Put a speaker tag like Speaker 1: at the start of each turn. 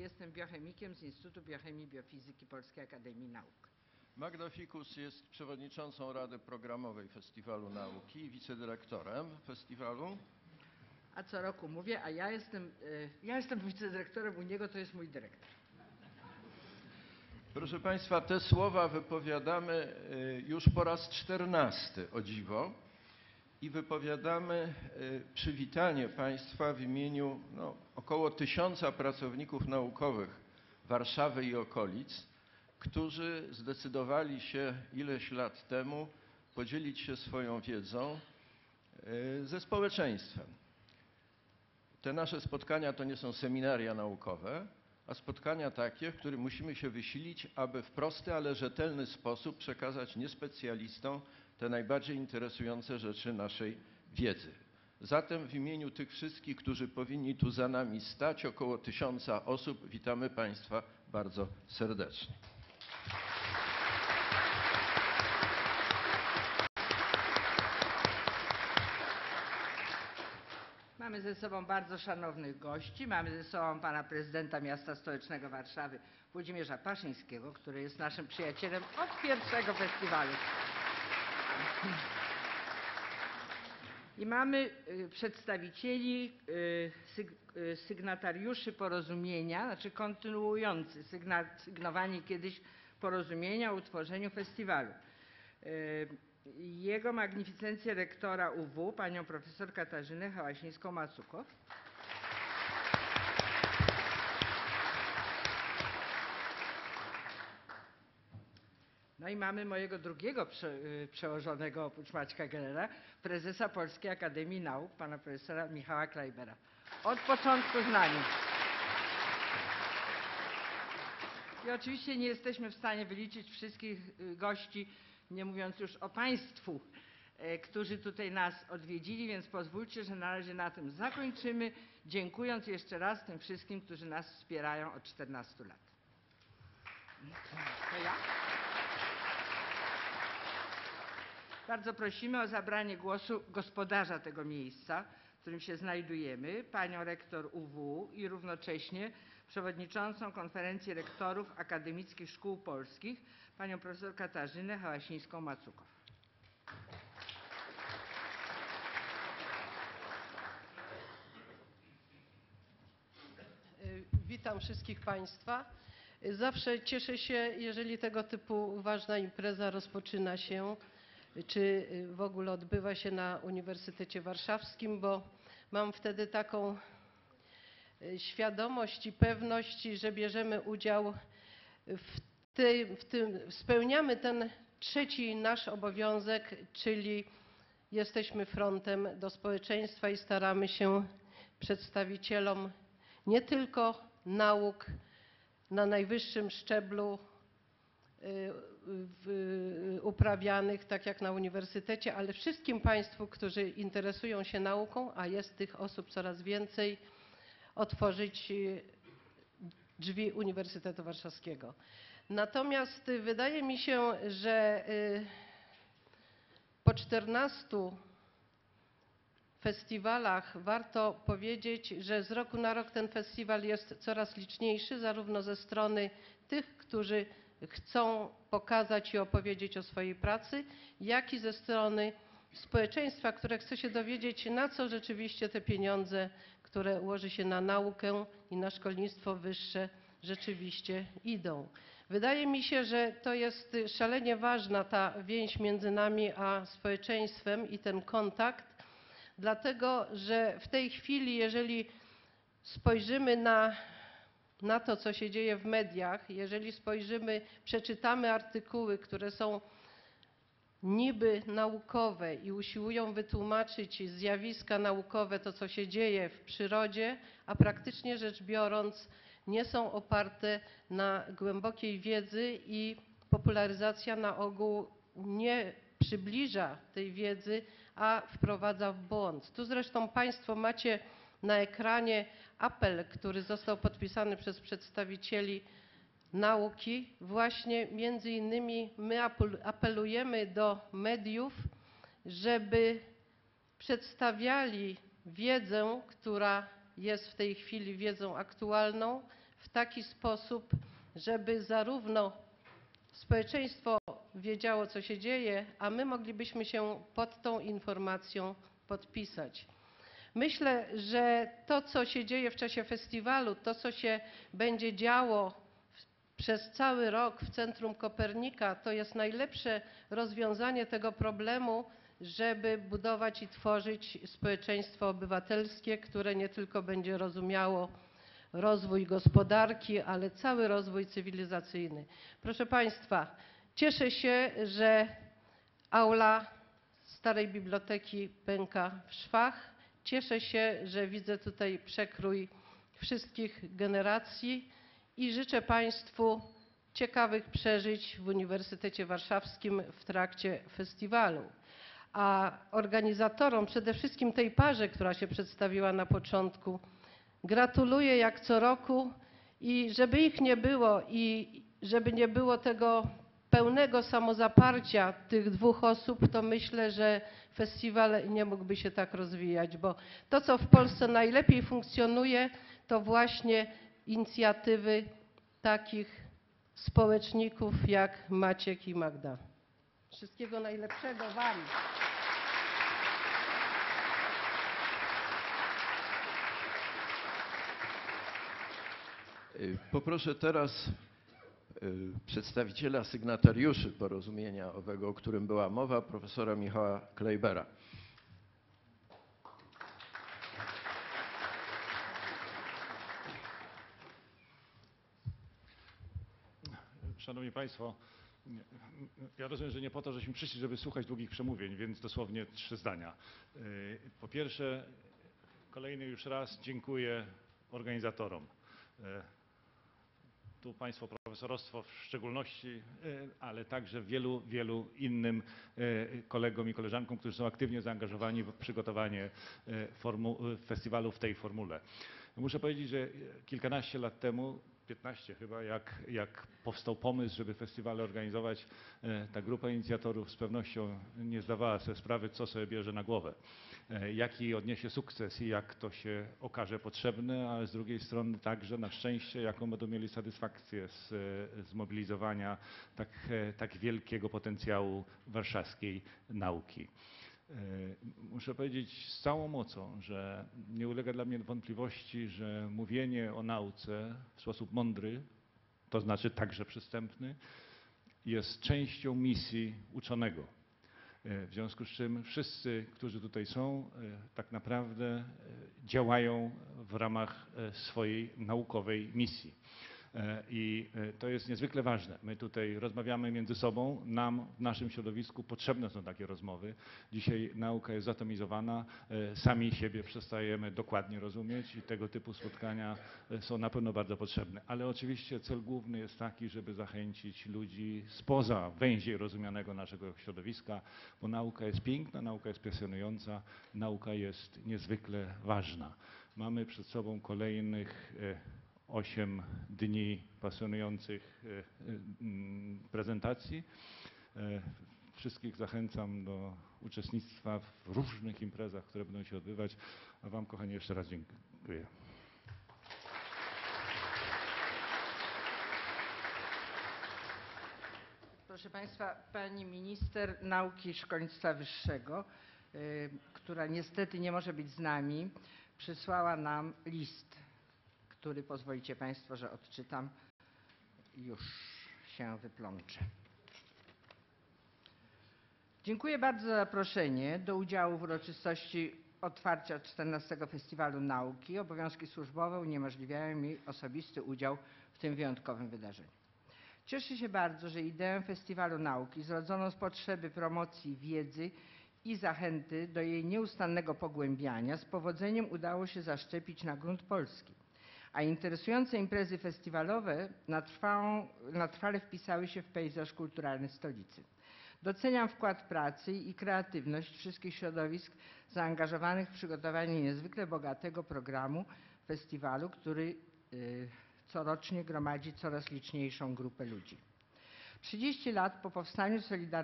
Speaker 1: jestem biochemikiem z Instytutu Biochemii i Biofizyki Polskiej Akademii Nauk.
Speaker 2: Magda Fikus jest przewodniczącą Rady Programowej Festiwalu Nauki i wicedyrektorem festiwalu.
Speaker 1: A co roku mówię, a ja jestem, y, ja jestem wicedyrektorem, u niego to jest mój dyrektor.
Speaker 2: Proszę Państwa, te słowa wypowiadamy y, już po raz czternasty, o dziwo. I wypowiadamy y, przywitanie Państwa w imieniu no, około tysiąca pracowników naukowych Warszawy i okolic, którzy zdecydowali się ileś lat temu podzielić się swoją wiedzą y, ze społeczeństwem. Te nasze spotkania to nie są seminaria naukowe, a spotkania takie, w których musimy się wysilić, aby w prosty, ale rzetelny sposób przekazać niespecjalistom te najbardziej interesujące rzeczy naszej wiedzy. Zatem w imieniu tych wszystkich, którzy powinni tu za nami stać, około tysiąca osób, witamy Państwa bardzo serdecznie.
Speaker 1: Mamy ze sobą bardzo szanownych gości. Mamy ze sobą pana prezydenta miasta stołecznego Warszawy, Włodzimierza Paszyńskiego, który jest naszym przyjacielem od pierwszego festiwalu. I mamy y, przedstawicieli, y, y, sygnatariuszy porozumienia, znaczy kontynuujący sygna, sygnowanie kiedyś porozumienia o utworzeniu festiwalu. Jego magnificencję rektora UW, panią profesor Katarzynę Hałasińską-Macukow. No i mamy mojego drugiego prze, y, przełożonego oprócz Maćka Gellera, prezesa Polskiej Akademii Nauk, pana profesora Michała Klejbera. Od początku znani. I oczywiście nie jesteśmy w stanie wyliczyć wszystkich y, gości, nie mówiąc już o Państwu, e, którzy tutaj nas odwiedzili, więc pozwólcie, że na razie na tym zakończymy, dziękując jeszcze raz tym wszystkim, którzy nas wspierają od 14 lat. To ja? Bardzo prosimy o zabranie głosu gospodarza tego miejsca, w którym się znajdujemy, panią rektor UW i równocześnie przewodniczącą Konferencji Rektorów Akademickich Szkół Polskich, panią profesor Katarzynę Hałasińską-Macukow.
Speaker 3: Witam wszystkich Państwa. Zawsze cieszę się, jeżeli tego typu ważna impreza rozpoczyna się, czy y, w ogóle odbywa się na Uniwersytecie Warszawskim, bo mam wtedy taką y, świadomość i pewność, że bierzemy udział w tym, w tym, spełniamy ten trzeci nasz obowiązek, czyli jesteśmy frontem do społeczeństwa i staramy się przedstawicielom nie tylko nauk na najwyższym szczeblu y, uprawianych, tak jak na uniwersytecie, ale wszystkim Państwu, którzy interesują się nauką, a jest tych osób coraz więcej, otworzyć y, drzwi Uniwersytetu Warszawskiego. Natomiast y, wydaje mi się, że y, po 14 festiwalach warto powiedzieć, że z roku na rok ten festiwal jest coraz liczniejszy, zarówno ze strony tych, którzy chcą pokazać i opowiedzieć o swojej pracy, jak i ze strony społeczeństwa, które chce się dowiedzieć, na co rzeczywiście te pieniądze, które ułoży się na naukę i na szkolnictwo wyższe, rzeczywiście idą. Wydaje mi się, że to jest szalenie ważna ta więź między nami a społeczeństwem i ten kontakt, dlatego że w tej chwili, jeżeli spojrzymy na, na to, co się dzieje w mediach, jeżeli spojrzymy, przeczytamy artykuły, które są niby naukowe i usiłują wytłumaczyć zjawiska naukowe, to co się dzieje w przyrodzie, a praktycznie rzecz biorąc nie są oparte na głębokiej wiedzy i popularyzacja na ogół nie przybliża tej wiedzy, a wprowadza w błąd. Tu zresztą Państwo macie na ekranie apel, który został podpisany przez przedstawicieli nauki. Właśnie między innymi my apel- apelujemy do mediów, żeby przedstawiali wiedzę, która jest w tej chwili wiedzą aktualną, w taki sposób, żeby zarówno społeczeństwo wiedziało, co się dzieje, a my moglibyśmy się pod tą informacją podpisać. Myślę, że to, co się dzieje w czasie festiwalu, to, co się będzie działo przez cały rok w Centrum Kopernika, to jest najlepsze rozwiązanie tego problemu, żeby budować i tworzyć społeczeństwo obywatelskie, które nie tylko będzie rozumiało rozwój gospodarki, ale cały rozwój cywilizacyjny. Proszę Państwa, cieszę się, że aula Starej Biblioteki pęka w szwach. Cieszę się, że widzę tutaj przekrój wszystkich generacji i życzę Państwu ciekawych przeżyć w Uniwersytecie Warszawskim w trakcie festiwalu. A organizatorom, przede wszystkim tej parze, która się przedstawiła na początku, gratuluję jak co roku i żeby ich nie było i żeby nie było tego pełnego samozaparcia tych dwóch osób, to myślę, że festiwal nie mógłby się tak rozwijać, bo to, co w Polsce najlepiej funkcjonuje, to właśnie inicjatywy takich społeczników jak Maciek i Magda. Wszystkiego najlepszego Wam.
Speaker 2: Poproszę teraz przedstawiciela sygnatariuszy porozumienia owego, o którym była mowa, profesora Michała Klejbera.
Speaker 4: Szanowni Państwo, ja rozumiem, że nie po to, żeśmy przyszli, żeby słuchać długich przemówień, więc dosłownie trzy zdania. Y, Po pierwsze, kolejny już raz dziękuję organizatorom. Tu Państwo profesorostwo w szczególności, y, ale także wielu, wielu innym y, kolegom i koleżankom, którzy są aktywnie zaangażowani w przygotowanie y, festiwalu w tej formule. Muszę powiedzieć, że kilkanaście lat temu, 15 chyba, jak, jak powstał pomysł, żeby festiwale organizować, e, ta grupa inicjatorów z pewnością nie zdawała sobie sprawy, co sobie bierze na głowę, e, jaki odniesie sukces i jak to się okaże potrzebne, ale z drugiej strony także na szczęście, jaką będą mieli satysfakcję z e, zmobilizowania tak, e, tak wielkiego potencjału warszawskiej nauki. E, Muszę powiedzieć z całą mocą, że nie ulega dla mnie wątpliwości, że mówienie o nauce w sposób mądry, to znaczy także przystępny, jest częścią misji uczonego. E, W związku z czym wszyscy, którzy tutaj są, e, tak naprawdę działają w ramach swojej naukowej misji. E, I e, to jest niezwykle ważne. My tutaj rozmawiamy między sobą, nam w naszym środowisku potrzebne są takie rozmowy. Dzisiaj nauka jest zatomizowana, e, sami siebie przestajemy dokładnie rozumieć i tego typu spotkania są na pewno bardzo potrzebne. Ale oczywiście cel główny jest taki, żeby zachęcić ludzi spoza węziej rozumianego naszego środowiska, bo nauka jest piękna, nauka jest pasjonująca, nauka jest niezwykle ważna. Mamy przed sobą kolejnych e, osiem dni pasjonujących e, e, prezentacji. E, Wszystkich zachęcam do uczestnictwa w różnych imprezach, które będą się odbywać, a Wam, kochani, jeszcze raz dziękuję.
Speaker 1: Proszę Państwa, pani minister nauki i szkolnictwa wyższego, która niestety nie może być z nami, przysłała nam list, który pozwolicie Państwo, że odczytam. Już się wyplączę. Dziękuję bardzo za zaproszenie do udziału w uroczystości otwarcia 14 Festiwalu Nauki. Obowiązki służbowe uniemożliwiają mi osobisty udział w tym wyjątkowym wydarzeniu. Cieszę się bardzo, że ideę Festiwalu Nauki, zrodzoną z potrzeby promocji wiedzy i zachęty do jej nieustannego pogłębiania, z powodzeniem udało się zaszczepić na grunt polski. A interesujące imprezy festiwalowe na, trwale wpisały się w pejzaż kulturalny stolicy. Doceniam wkład pracy i kreatywność wszystkich środowisk zaangażowanych w przygotowanie niezwykle bogatego programu festiwalu, który y, corocznie gromadzi coraz liczniejszą grupę ludzi. 30 lat po powstaniu Solidarności